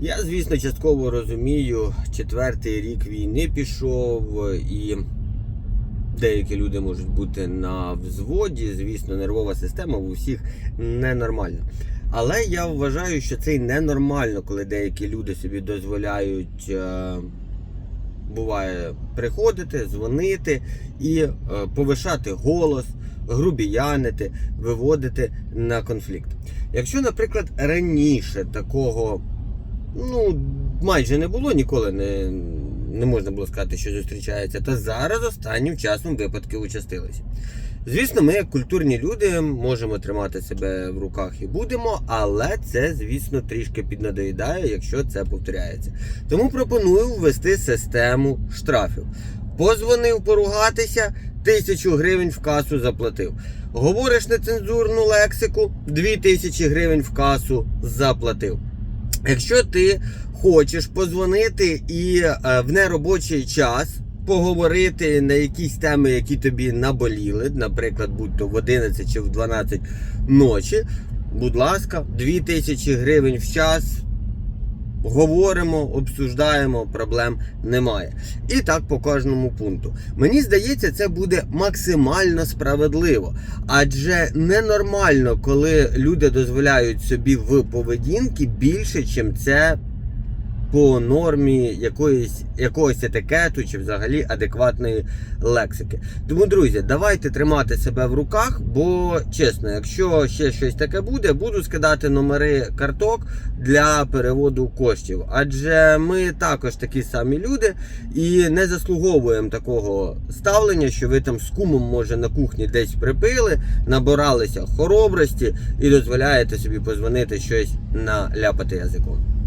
Я, звісно, частково розумію, четвертий рік війни пішов, і деякі люди можуть бути на взводі. Звісно, нервова система у всіх ненормальна. Але я вважаю, що це й ненормально, коли деякі люди собі дозволяють, е, буває, приходити, дзвонити і е, повишати голос, грубіянити, виводити на конфлікт. Якщо, наприклад, раніше такого ну, майже не було, ніколи не, не можна було сказати, що зустрічається, то зараз останнім часом випадки участилися. Звісно, ми, як культурні люди, можемо тримати себе в руках і будемо, але це, звісно, трішки піднадоїдає, якщо це повторяється. Тому пропоную ввести систему штрафів. Позвонив поругатися, тисячу гривень в касу заплатив. Говориш нецензурну лексику, дві тисячі гривень в касу заплатив. Якщо ти хочеш позвонити і е, в неробочий час поговорити на якісь теми, які тобі наболіли, наприклад, будь то в 11 чи в 12 ночі, будь ласка, 2000 гривень в час. Говоримо, обсуждаємо, проблем немає. І так по кожному пункту. Мені здається, це буде максимально справедливо. Адже ненормально, коли люди дозволяють собі в поведінки більше, чим це по нормі якоїсь, якогось етикету чи взагалі адекватної лексики. Тому, друзі, давайте тримати себе в руках, бо чесно, якщо ще щось таке буде, буду скидати номери карток для переводу коштів. Адже ми також такі самі люди і не заслуговуємо такого ставлення, що ви там з кумом, може, на кухні десь припили, набиралися хоробрості і дозволяєте собі позвонити щось наляпати язиком.